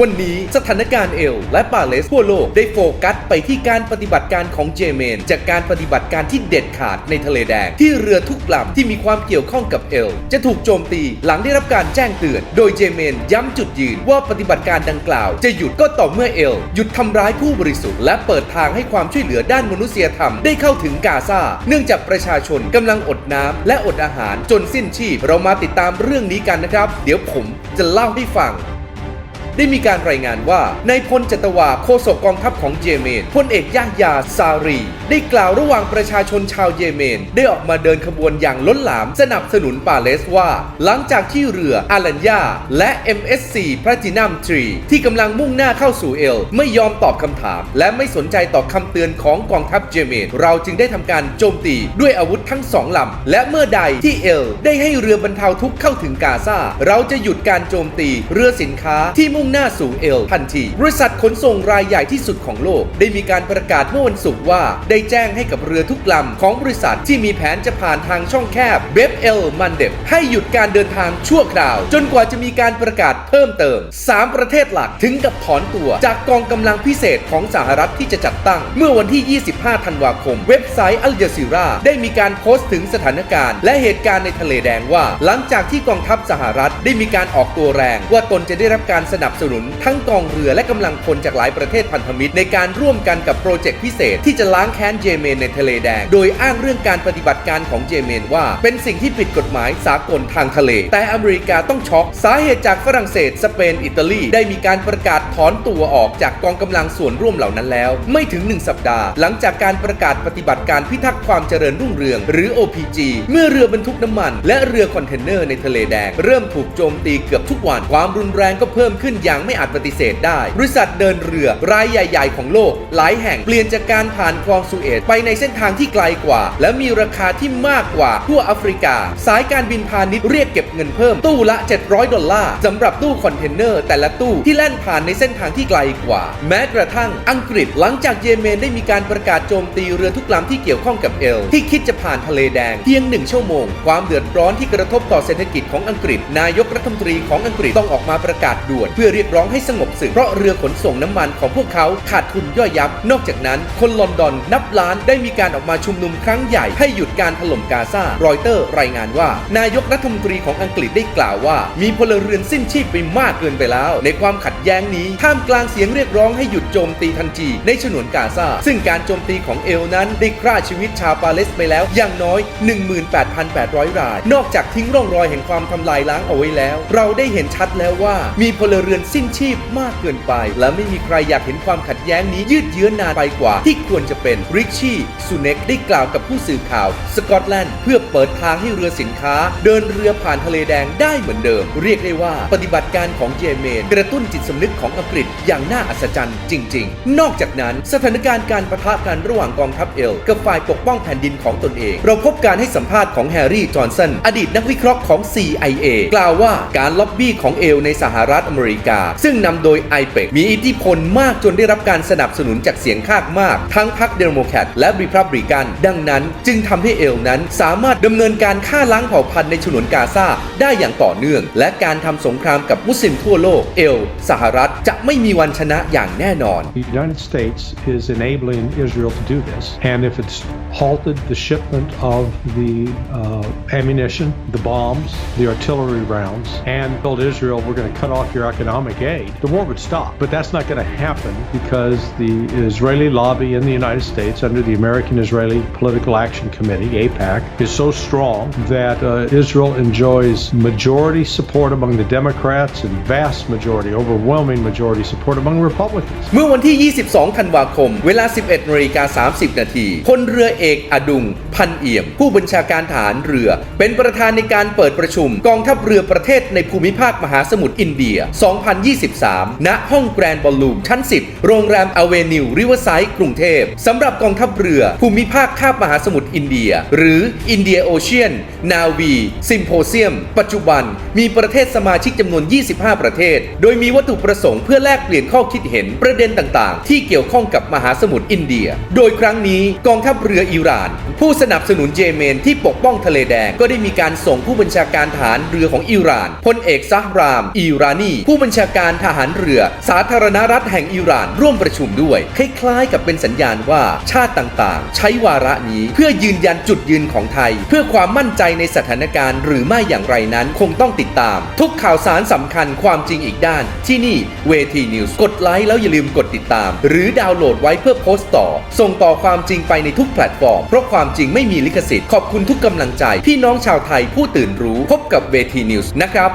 วันนี้สถานการณ์เอล และปาเลสทั่วโลกได้โฟกัสไปที่การปฏิบัติการของเจเมน จากการปฏิบัติการที่เด็ดขาดในทะเลแดง ที่เรือทุกลำที่มีความเกี่ยวข้องกับเอล จะถูกโจมตีหลังได้รับการแจ้งเตือน โดยเจเมนย้ำจุดยืนว่าปฏิบัติการดังกล่าว จะหยุดก็ต่อเมื่อเอล หยุดทำร้ายผู้บริสุทธิ์และเปิดทางให้ความช่วยเหลือด้านมนุษยธรรมได้เข้าถึงกาซาเนื่องจากประชาชนกำลังอดน้ำและอดอาหารจนสิ้นชีพเรามาติดตามเรื่องนี้กันนะครับ เดี๋ยวผมจะเล่าให้ฟัง ได้มีการรายงานว่านายพลจัตวาโฆษกกองทัพของเยเมนพลเอกยาฮยาซารี ได้กล่าวระหว่างประชาชนชาวเยเมน ได้ออกมาเดินขบวนอย่างล้นหลามสนับสนุนปาเลสว่า หลังจากที่เรืออาลัญญาและ MSC พระจินัมทรีที่กำลังมุ่งหน้าเข้าสู่เอล ไม่ยอมตอบคำถาม และไม่สนใจต่อคำเตือนของกองทัพเยเมน เราจึงได้ทำการโจมตีด้วยอาวุธทั้งสองลำและเมื่อใดที่เอล ได้ให้เรือบรรเทาทุกข์เข้าถึงกาซาเราจะหยุดการโจมตีเรือสินค้าที่มุ่ง่งหน้าสู่เอลทันที บริษัทขนส่งรายใหญ่ที่สุดของโลก ได้มีการประกาศเมื่อวันศุกร์ว่า ได้แจ้งให้กับเรือทุกลำของบริษัทที่มีแผนจะผ่านทางช่องแคบเบฟเอลมันเดบให้หยุดการเดินทางชั่วคราว จนกว่าจะมีการประกาศเพิ่มเติม 3 ประเทศหลักถึงกับถอนตัว จากกองกำลังพิเศษของสหรัฐที่จะจัดตั้ง เมื่อวันที่ 25 ธันวาคม เว็บไซต์อัลจ z ซีราได้มีการโพสต์ถึงสถานการณ์ และเหตุการณ์ในทะเลแดงว่า หลังจากที่กองทัพสหรัฐได้มีการออกตัวแรง ว่าตนจะได้รับการสนับบสนุนทั้งกองเรือและกำลังพลจากหลายประเทศพันธมิตร ในการร่วมกันกับโปรเจกต์พิเศษที่จะล้างแค้นเยเมนในทะเลแดง โดยอ้างเรื่องการปฏิบัติการของเยเมนว่า เป็นสิ่งที่ผิดกฎหมายสากลทางทะเล แต่อเมริกาต้องช็อก สาเหตุจากฝรั่งเศส สเปน อิตาลี ได้มีการประกาศถอนตัวออกจากกองกำลังส่วนร่วมเหล่านั้นแล้ว ไม่ถึง 1 สัปดาห์ หลังจากการประกาศปฏิบัติการพิทักษ์ความเจริญรุ่งเรือง หรือ OPG เมื่อเรือบรรทุกน้ำมัน และเรือคอนเทนเนอร์ในทะเลแดง เริ่มถูกโจมตีเกือบทุกวันความรุนแรงก็เพิ่มขึ้นอย่างไม่อาจปฏิเสธได้ บริษัทเดินเรือรายใหญ่ ๆ ของโลก หลายแห่งเปลี่ยนจากการผ่านคลองสุเอตไปในเส้นทางที่ไกลกว่า และมีราคาที่มากกว่าทั่วแอฟริกา สายการบินพาณิชย์เรียกเก็บเงินเพิ่มตู้ละ 700 ดอลลาร์สำหรับตู้คอนเทนเนอร์แต่ละตู้ที่แล่นผ่านในเส้นทางที่ไกลกว่า แม้กระทั่งอังกฤษหลังจากเยเมนได้มีการประกาศโจมตีเรือทุกลำที่เกี่ยวข้องกับเอล ที่คิดจะผ่านทะเลแดงเพียงหนึ่งชั่วโมง ความเดือดร้อนที่กระทบต่อเศรษฐกิจของอังกฤษ นายกรัฐมนตรีของอังกฤษต้องออกมาประกาศด่วน เพื่อเรียกร้องให้สงบศึกเพราะเรือขนส่งน้ำมันของพวกเขาขาดทุนย่อยยับ นอกจากนั้น คนลอนดอนนับล้านได้มีการออกมาชุมนุมครั้งใหญ่ให้หยุดการถล่มกาซารอยเตอร์รายงานว่า นายกรัฐมนตรีของอังกฤษได้กล่าวว่า มีพลเรือนสิ้นชีพไปมากเกินไปแล้ว ในความขัดแย้งนี้ท่ามกลางเสียงเรียกร้องให้หยุดโจมตีทันทีในฉนวนกาซาซึ่งการโจมตีของเอลนั้นได้ฆ่าชีวิตชาวปาเลสไปแล้วอย่างน้อย 18,800 ราย นอกจากทิ้งร่องรอยแห่งความทำลายล้างเอาไว้แล้ว เราได้เห็นชัดแล้วว่ามีพลเรือนสิ้นชีพมากเกินไป และไม่มีใครอยากเห็นความขัดแย้งนี้ยืดเยื้อนานไปกว่า ที่ควรจะเป็นริชชี่ซูเน็กได้กล่าวกับผู้สื่อข่าว สกอตแลนด์เพื่อเปิดทางให้เรือสินค้า เดินเรือผ่านทะเลแดงได้เหมือนเดิม เรียกได้ว่าปฏิบัติการของเยเมน กระตุ้นจิตสำนึกของอังกฤษอย่างน่าอัศจรรย์จริง ๆ นอกจากนั้นสถานการณ์การประทะกันระหว่างกองทัพเอลกับฝ่ายปกป้องแผ่นดินของตนเอง เราพบการให้สัมภาษณ์ของแฮร์รี่จอห์นสันอดีตนักวิเคราะห์ของ CIA กล่าวว่าการล็อบบี้ของเอลในสหรัฐอเมริกาา ซึ่งนำโดยไอเปกมีอิทธิพลมากจนได้รับการสนับสนุนจากเสียงข้างมาก ทั้งพรรคเดโมแครตและริพับริกัน ดังนั้นจึงทำให้เอลนั้นสามารถดำเนินการฆ่าล้างเผ่าพันธุ์ในฉนวนกาซาได้อย่างต่อเนื่อง และการทำสงครามกับมุสลิมทั่วโลกเอลสหรัฐจะไม่มีวันชนะอย่างแน่นอน The United States is enabling Israel to do this. And if it's halted the shipment of the uh, ammunition, the bombs, the artillery rounds, and told Israel we're going to cut off your economic economic aid, the war would stop. But that's not going to happen because the Israeli lobby in the United States, under the American Israeli Political Action Committee, APAC, is so strong that uh, Israel enjoys majority support among the Democrats and vast majority, overwhelming majority support among Republicans. เมื่อวันที่ 22 ธันวาคม เวลา 11นาฬิกา30 นาทีพลเรือเอกอดุง พันเอี่ยม ผู้บัญชาการฐานเรือ เป็นประธานในการเปิดประชุม กองทัพเรือประเทศในภูมิภาคมหาสมุทรอินเดีย 2 2023 ณ ห้องแกรนด์บอลลูมชั้น 10 โรงแรมอเวนิวริเวอร์ไซด์กรุงเทพสำหรับกองทัพเรือ ภูมิภาคคาบมหาสมุทรอินเดีย หรืออินเดียโอเชียน นาวีซิมโพเซียม ปัจจุบัน มีประเทศสมาชิกจำนวน 25 ประเทศ โดยมีวัตถุประสงค์เพื่อแลกเปลี่ยนข้อคิดเห็นประเด็นต่างๆ ที่เกี่ยวข้องกับมหาสมุทรอินเดีย โดยครั้งนี้กองทัพเรืออิหร่านผู้สนับสนุนเยเมนที่ปกป้องทะเลแดง ก็ได้มีการส่งผู้บัญชาการทหารเรือของอิหร่านพลเอกซาฮราม อิรานี ผู้บัญชาการทหารเรือ สาธารณรัฐแห่งอิหร่านร่วมประชุมด้วย คล้ายๆ กับเป็นสัญญาณว่าชาติต่างๆ ใช้วาระนี้เพื่อยืนยันจุดยืนของไทย เพื่อความมั่นใจในสถานการณ์ หรือไม่อย่างไรนั้นคงต้องติดตาม ทุกข่าวสารสำคัญความจริงอีกด้าน ที่นี่เวทีนิวส์กดไลค์แล้วอย่าลืมกดติดตาม หรือดาวน์โหลดไว้เพื่อโพสต์ต่อ ส่งต่อความจริงไปในทุกแพลตฟอร์มเพราะความจริงไม่มีลิขสิทธิ์ ขอบคุณทุกกำลังใจ พี่น้องชาวไทยผู้ตื่นรู้พบกับเวทีนิวส์นะครับ